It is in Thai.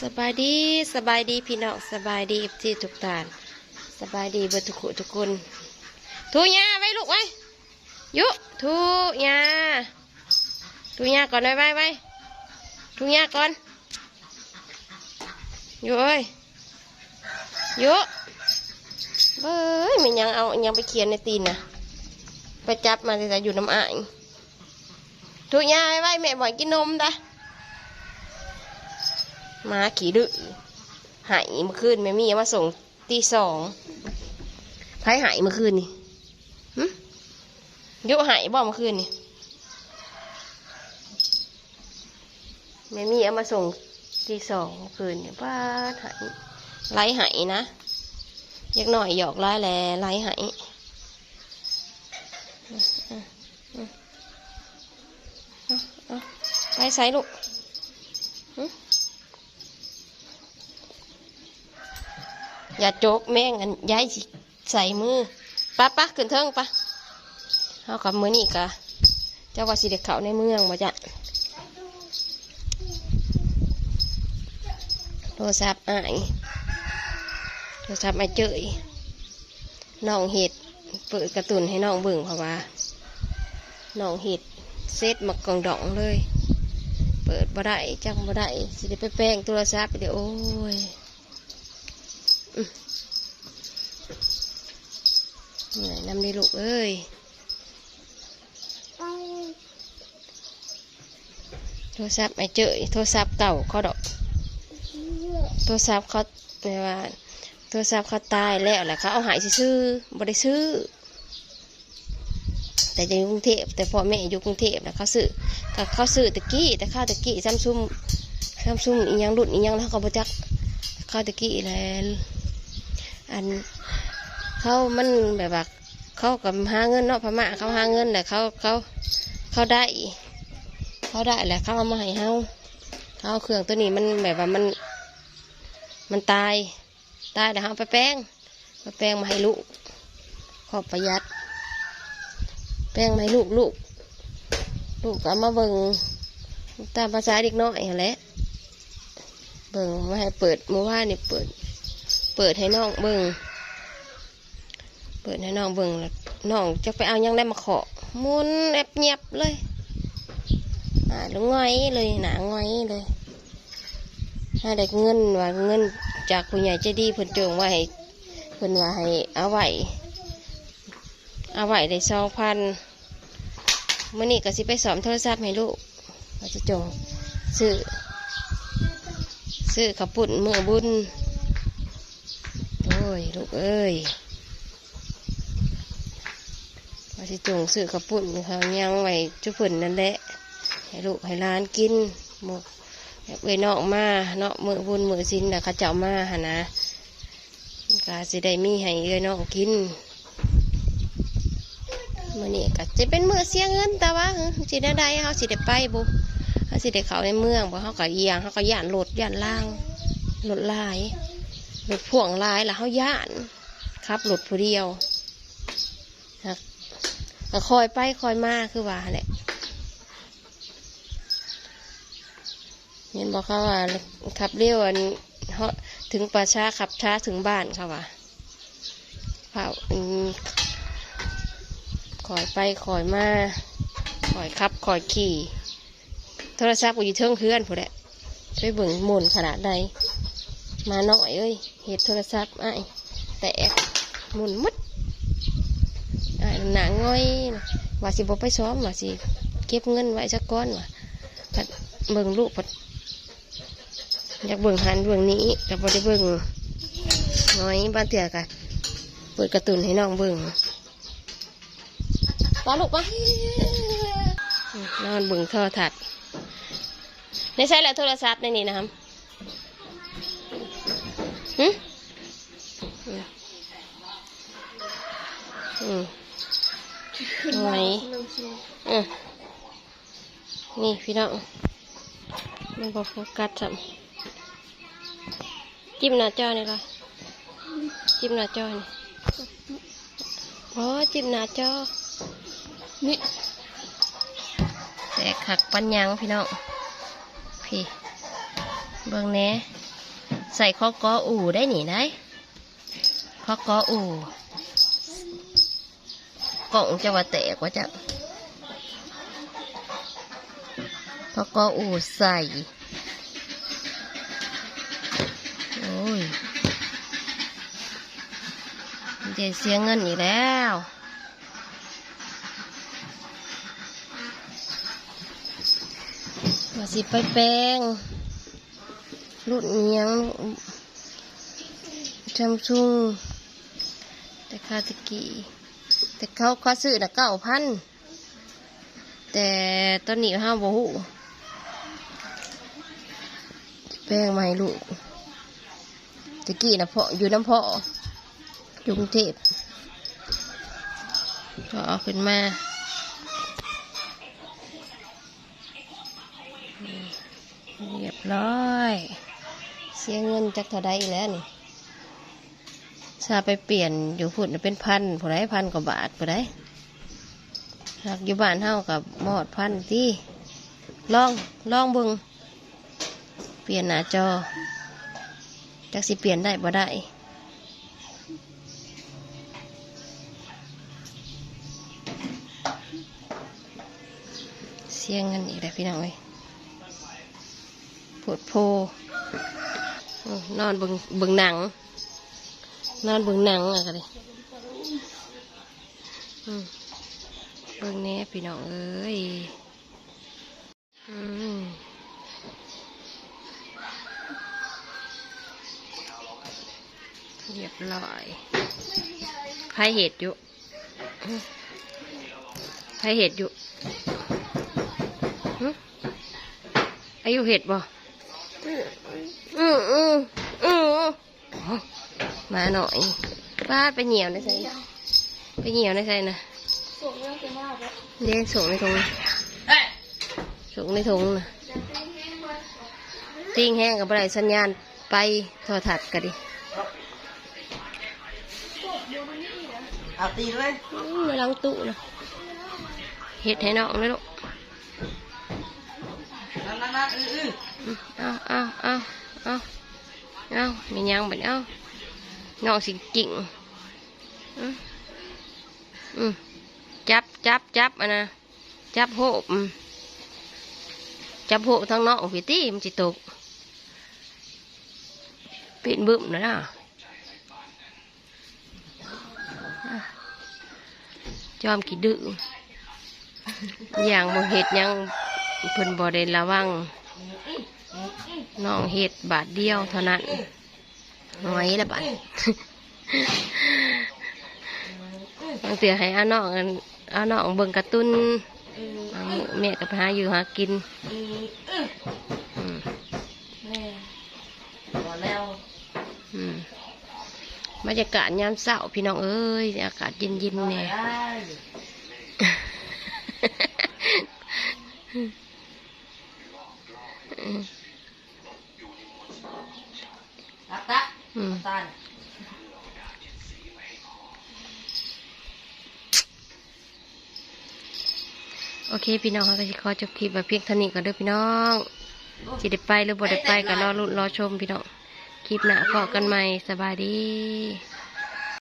สบายดีสบายดีพี่น้องสบายดีที่ทุกท่านสบายดีเบิดทุกคนทุกคนทูยาไว้ลูกไว้ยุทูยาทูยาก่อนไว้ไว้ไว้ทูยาก่อนยุเอ้ยยุเอ้ยมันยังเอายังไปเขียนในตีนนะไปจับมาแต่อยู่น้ำอ่างทูยาไว้ไว้แม่บอกกินนมด้ มาขี่ดื้อหายเมื่อคืนแม่มี่เอามาส่งตีสองไผหายเมื่อคืนนี่ยุหายบ่เมื่อคืนนี่แม่มี่เอามาส่งตีสองเมื่อคืนเนี่ยป้าหายไล่หายนะยักหน่อยหยอกไล่แลไล่หายเอาๆไปใส่ลูก อย่าโจกแม่งอันย้ายใส่มือปะปะขึ้นเทิงปะเอากับมือนี่กะเจ้าว่าสิเด็กเขาในเมืองมาจ้ะโทรศัพท์อายโทรศัพท์ไม่เจยน้องเห็ดเปิดกระตุนให้น้องเบิ่งเพราะว่าน้องเห็ดเซตมากองดองเลย เปิดบ่ได้จังบ่ได้สิได้ไปแป้งโทรศัพท์ไปเดี๋ยวโอ้ย เหนื่อยน้ำดีลูกเอ้ยโทรศัพท์ไม่เจอโทรศัพท์เก่าเขาดอก โทรศัพท์เขาแปลว่า โทรศัพท์เขาตายแล้วแหละเขาเอาหายซื้อบ่ได้ซื้อ แต่จะอยู่กรุงเทพแต่พ่อแม่อยู่กรุงเทพนะเขาซื้อก็เขาซื้อตะกี้แต่ข้าวตะกี้ซัมซุงซัมซุงอีหยังรุ่นอีหยังแล้วเขาบ่จักข้าวตะกี้แล้ว อันเขามันแบบว่าเขากับหาเงินเนาะพม่าเขาหาเงินแต่เขาเขาเขาได้ เขาได้แหละเขาเอามาให้เฮาเขาเครื่องตัวนี้มันแบบว่ามันมันตายตายแต่เขาไปแป้งไปแป้งมาให้ลูกขอบประหยัด แป้งมาให้ลูกลูกลูกก็มาเบิ่งตามภาษาเด็กน้อยหั่นแหละเบิ่งมาให้เปิดเมื่อวานนี่เปิด เปิดให้น้องเบิ่งเปิดให้น้องเบิ่งแล้วน้องจะไปเอายังได้มาขอมุนแอบเงียบเลยอ่าลงง่อยเลยหนาง่อยเลยถ้าได้เงินว่าเงินจากผู้ใหญ่ใจดีเพิ่นจงไว้เพิ่นว่าให้เอาไว้เอาไว้ได้สองพันเมื่อนี้ก็สิไปสอมโทรศัพท์ให้ลูกว่าจะจงซื้อซื้อขับปุ่นมือบุญ อ้ย ลูกเอ้ยว่าสิจงซื้อกระปุ่นเขายังไว้จุเพิ่นนั่นแหละ ให้ลูกให้ร้านกินหมกเอ้ยนอกมาเนาะมือบุญมือสินนะเขาเจ้ามาหนนะกาสิได้มีให้เอ้ยนอกกินมื่อนี้ก็จะเป็นมือเสียเงินแต่ว่าสิได้ได้เขาสิได้ไปบุเขาสิได้เขาในเมืองบ่เขาก็เอียงเขาก็ย่านรถย่านล่างรถลาย รถพ่วงลายแล้วเขาย่านขับรถผู้เดียวนะก็คอยไปคอยมาคือว่าแหละเห็นบอกเขาว่าขับเร็วอันเฮาถึงประชาขับช้าถึงบ้านเขาว่าเผาคอยไปคอยมาคอยขับคอยขี่ โทรศัพท์อยู่เทิงเพื่อนผู้แหละไปเบิ่งหมุนขนาดใด มาหน่อยเอ้ยเห็ดโทรศัพท์ไอ้แตกหมุนมัดไอ้หนาง่อยว่าสิบไปซ้อมว่าสิเก็บเงินไว้สักก้อนว่ะพัดเบิ่งลูกพัดอยากเบิ่งหันเบิ่งนี้แต่พอได้เบิ่งน้อยบ้านเถื่อกะเปิดกร์ตูนให้น้องเบิ่งปาลูกปะนอนเบิ่งโทรทัศน์ในใช้แหละโทรศัพท์ในนี้นะครับ อืมอืมไหนอืมนี่พี่น้องมันบอกโฟกัสสัมจิ้มหน้าจอนี่ละจิ้มหน้าจอนี่อ๋อจิ้มหน้าจอนี่แตกหักปัญญังพี่น้องพี่เบิ่งแหน่ ใส่ข้อกออู่ได้หนิได้ข้อกออู่กล่องจะว่าแตกว่าจะข้อกออู่ใส่ โอ้ยเดี๋ยวเสียเงินอีกแล้วว่าสิไปแปลง รุ่นยังซัมซุงแต่คาตะกี้แต่เขาเขาซื้อนะเก้าพันแต่ตอนนี้ห้าโบหูแป้งมาให้ลูกตะกี้นะพาะอยู่น้ำพาะอยุงเทพก็เอาขึ้นมาเรียบร้อย เสียเงินจากเท่าใดอีกแล้วนี่ซาไปเปลี่ยนอยู่พุ่นน่ะเป็นพันผู้ใดพันกว่าบาทผู้ใดหากอยู่บ้านเฮากับหมอดพันที่ลองลองบึง เปลี่ยนหน้าจอจักสิเปลี่ยนได้บ่ได้เสียเงินอีกแล้วพี่น้องเอ้ยปวดโพ นอนเบึงเบึงหนัง นอนเบึงหนังอะกันเลยเบิ่งแน่พี่น้องเอ้ยเรียบร้อยใครเห็ดอยู่อืมใครเห็ดอยู่อายุเห็ดบ่ อืมอืมอืมมาหน่อยป้าดไปเหนียวในใส่ไปเหนียวในใส่นะส่งเรื่องเป็นว่าแบบเลี้ยงส่งในถุงส่งในถุงนะติ้งแห้งกับอะไรสัญญาณไปโทรทัศน์กันดิเอาตีเลยอืมในหลังตู้นะเห็ดให้น้องเลยลูกนั่นนั่นนั่นอื้ออื้ออืมเอาเอาเอา เอาเอามียังบัดเอาน้องสิกิ่งอืมจับจับจับอันนะจับโหบจับโหบทางนอกพี่ตี้มันจิตกเป็นบึ้มนะนะอะจอมกี่ดื้ออย่างบ่เห็ดยังเพิ่นบ่ได้ระวัง น้องเห็ดบาทเดียวเท่านั้นหอยละบาทบางเตือให้อาน้องอันอาน้องเบิ่งการ์ตูนบางมื้อแม่ก็ไปหาอยู่หากินอื้ออื้ออืมแม่พอแล้วอืมบรรยากาศยามเช้าพี่น้องเอ้ยอากาศเย็นๆเนี่ย ได้ตักตัก อืม ตัน โอเค พี่น้องเขาก็จะขอจบคลิปแบบเพียงเท่านี้ก่อนเด้อพี่น้องสิได้ไปหรือบ่ได้ไปก็รอลุ้นรอชมพี่น้อง คลิปหน้าพอกันใหม่สบายดี